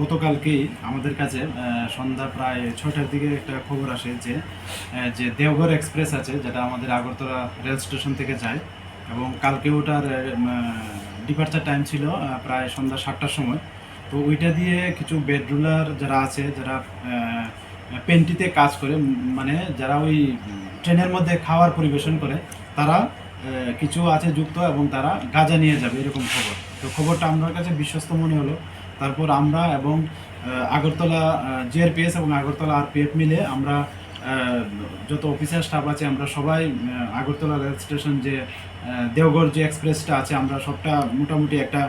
গতকালকেই আমাদের কাছে সন্ধ্যা প্রায় ছয়টার দিকে একটা খবর আসে যে যে দেওঘর এক্সপ্রেস আছে, যেটা আমাদের আগরতলা রেল স্টেশন থেকে যায়, এবং কালকে ওটার ডিপার্চার টাইম ছিল প্রায় সন্ধ্যা সাতটার সময়। তো ওইটা দিয়ে কিছু বেডরুলার যারা আছে, যারা পেন্টিতে কাজ করে মানে যারা ওই ট্রেনের মধ্যে খাওয়ার পরিবেশন করে, তারা কিছু আছে যুক্ত এবং তারা গাঁজা নিয়ে যাবে, এরকম খবর। তো খবরটা আমার কাছে বিশ্বস্ত মনে হলো? তারপর আমরা এবং আগরতলা জিআরপিএস এবং আগরতলা আরপিএফ মিলে আমরা যত অফিসার স্টাফ আছে, আমরা সবাই আগরতলা রেল স্টেশন যে দেওঘর যে এক্সপ্রেসটা আছে, আমরা সবটা মোটামুটি একটা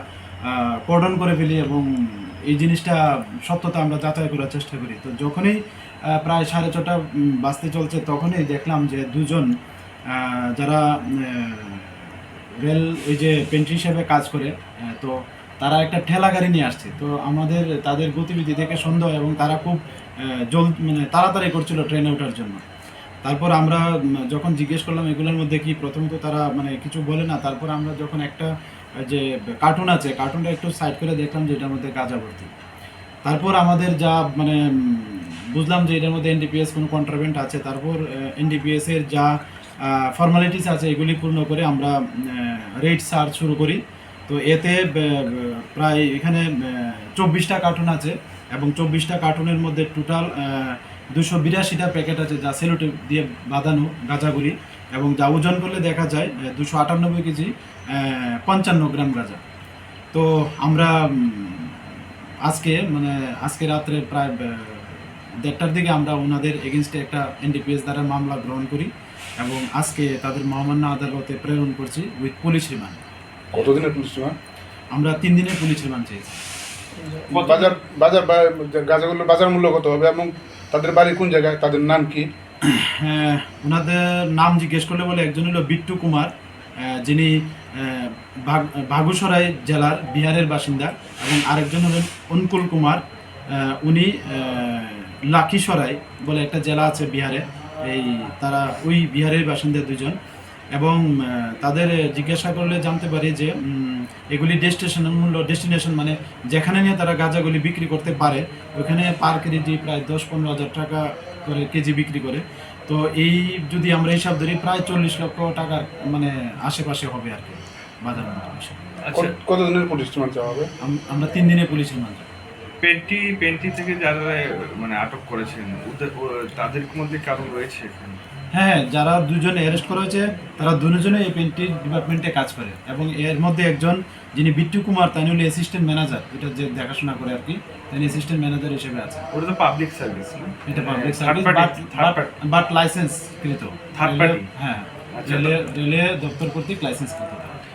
কর্ডন করে ফেলি এবং এই জিনিসটা সত্যতা আমরা যাচাই করার চেষ্টা করি। তো যখনই প্রায় সাড়ে ছটা বাজতে চলছে, তখনই দেখলাম যে দুজন যারা রেল ওই যে পেন্ট্রি হিসেবে কাজ করে তো তারা একটা ঠেলা গাড়ি নিয়ে আসছে। তো আমাদের, তাদের গতিবিধি দেখে সন্দেহ এবং তারা খুব জল মানে তাড়াতাড়ি করছিল ট্রেনে ওঠার জন্য। তারপর আমরা যখন জিজ্ঞেস করলাম এগুলোর মধ্যে কি, প্রথমত তারা মানে কিছু বলে না, তারপর আমরা যখন একটা, যে কার্টুন আছে কার্টুনটা একটু সাইড করে দেখলাম যে এটার মধ্যে গাঁজা ভর্তি। তারপর আমাদের যা মানে বুঝলাম যে এটার মধ্যে এনডিপিএস কোনো কন্ট্রাভেন্ট আছে, তারপর এনডিপিএস এর যা ফর্মালিটিস আছে, এগুলি পূর্ণ করে আমরা রেড সার্চ শুরু করি। তো এতে প্রায় এখানে চব্বিশটা কার্টুন আছে এবং চব্বিশটা কার্টুনের মধ্যে টোটাল দুশো বিরাশিটা প্যাকেট আছে যা সেলোটেপ দিয়ে বাঁধানো গাঁজাগুলি এবং যা ওজন করলে দেখা যায় দুশো আটানব্বই কেজি পঞ্চান্ন গ্রাম গাঁজা। তো আমরা আজকে মানে আজকে রাত্রে প্রায় দেড়টার দিকে আমরা ওনাদের এগেনস্টে একটা এনডিপিএস দ্বারা মামলা গ্রহণ করি এবং আজকে তাদের মহামান্য আদালতে প্রেরণ করছি উইথ পুলিশ রিমান্ড কতদিনের পুলিশ রিমান্ড আমরা তিন দিনের পুলিশ রিমান্ড চেয়েছি। বাজার বাজার বা- গাঁজাগুলোর বাজার মূল্য কত হবে এবং তাদের বাড়ি কোন জায়গায়? তাদের নাম কি? হ্যাঁ, ওনাদের নাম জিজ্ঞেস করলে বলে একজন হলো বিট্টু কুমার যিনি বাগুসরাই জেলার বিহারের বাসিন্দা এবং আরেকজন হলেন অনুকূল কুমার উনি লাখিসরাই বলে একটা জেলা আছে বিহারে। এই তারা ওই বিহারের বাসিন্দা দুজন। এবং তাদের জিজ্ঞাসা করলে জানতে পারি যে এগুলি ডেস্টিনেশন মূল্য ডেস্টিনেশন মানে যেখানে নিয়ে তারা গাঁজাগুলি বিক্রি করতে পারে ওখানে পার কেজি প্রায় দশ পনেরো হাজার টাকা করে কেজি বিক্রি করে। তো এই যদি আমরা হিসাব ধরি প্রায় চল্লিশ লক্ষ টাকার মানে আশেপাশে হবে আর কি বাজার মূল্য আচ্ছা। কত- কতদিনের পুলিশ রিমান্ড চাওয়া হবে? আমরা তিন দিনে পুলিশের মাঝে পেন্টি পেন্টি থেকে যারা মানে আটক করেছেন তাদের মধ্যে কারণ রয়েছে এখানে? হ্যাঁ যারা দুজনে অ্যারেস্ট করা হয়েছে তারা দুজনে এই পেন্টি ডিপার্টমেন্টে কাজ করে। এবং এর মধ্যে একজন যিনি বিট্টু কুমার তাই হলো অ্যাসিস্ট্যান্ট ম্যানেজার এটা যে দেখাশোনা করে আর কি তিনি অ্যাসিস্ট্যান্ট ম্যানেজার হিসেবে আছে। ওটা তো পাবলিক সার্ভিস এটা public third service but license কৃত। থার্ড পার্টি হ্যাঁ আচ্ছা, দপ্তর কর্তৃক লাইসেন্স কৃত।